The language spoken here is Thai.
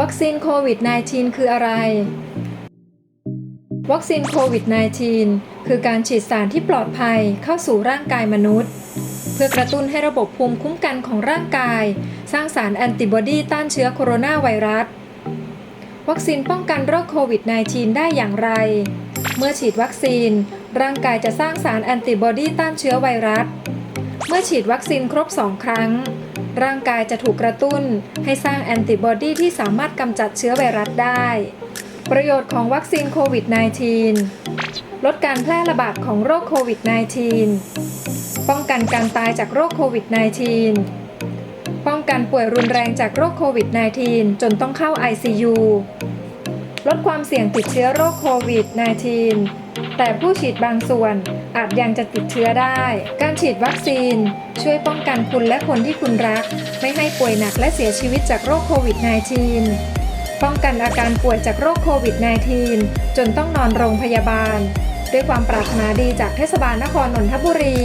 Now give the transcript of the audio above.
วัคซีนโควิด -19 คืออะไร วัคซีนโควิด -19 คือการฉีดสารที่ปลอดภัยเข้าสู่ร่างกายมนุษย์ เพื่อกระตุ้นให้ระบบภูมิคุ้มกันของร่างกาย สร้างสารแอนติบอดีต้านเชื้อโคโรนาไวรัส วัคซีนป้องกันโรคโควิด -19 ได้อย่างไร เมื่อฉีดวัคซีน ร่างกายจะสร้างสารแอนติบอดีต้านเชื้อไวรัส เมื่อฉีดวัคซีนครบ 2 ครั้ง ร่างกายจะถูกกระตุ้นให้สร้างแอนติบอดีที่สามารถกำจัดเชื้อไวรัสได้ ประโยชน์ของวัคซีนโควิด -19 ลดการแพร่ระบาดของโรคโควิด -19 ป้องกันการตายจากโรคโควิด -19 ป้องกันป่วยรุนแรงจากโรคโควิด -19 จนต้องเข้า ICU ลดความเสี่ยงติดเชื้อโรคโควิด -19 แต่ผู้ฉีดบางส่วนอาจยังจะติดเชื้อได้ การฉีดวัคซีน ช่วยป้องกันคุณและคนที่คุณรัก ไม่ให้ป่วยหนักและเสียชีวิตจากโรคโควิด -19 ป้องกันอาการป่วยจากโรคโควิด -19 จนต้องนอนโรงพยาบาล ด้วยความปรารถนาดีจากเทศบาลนครนนทบุรี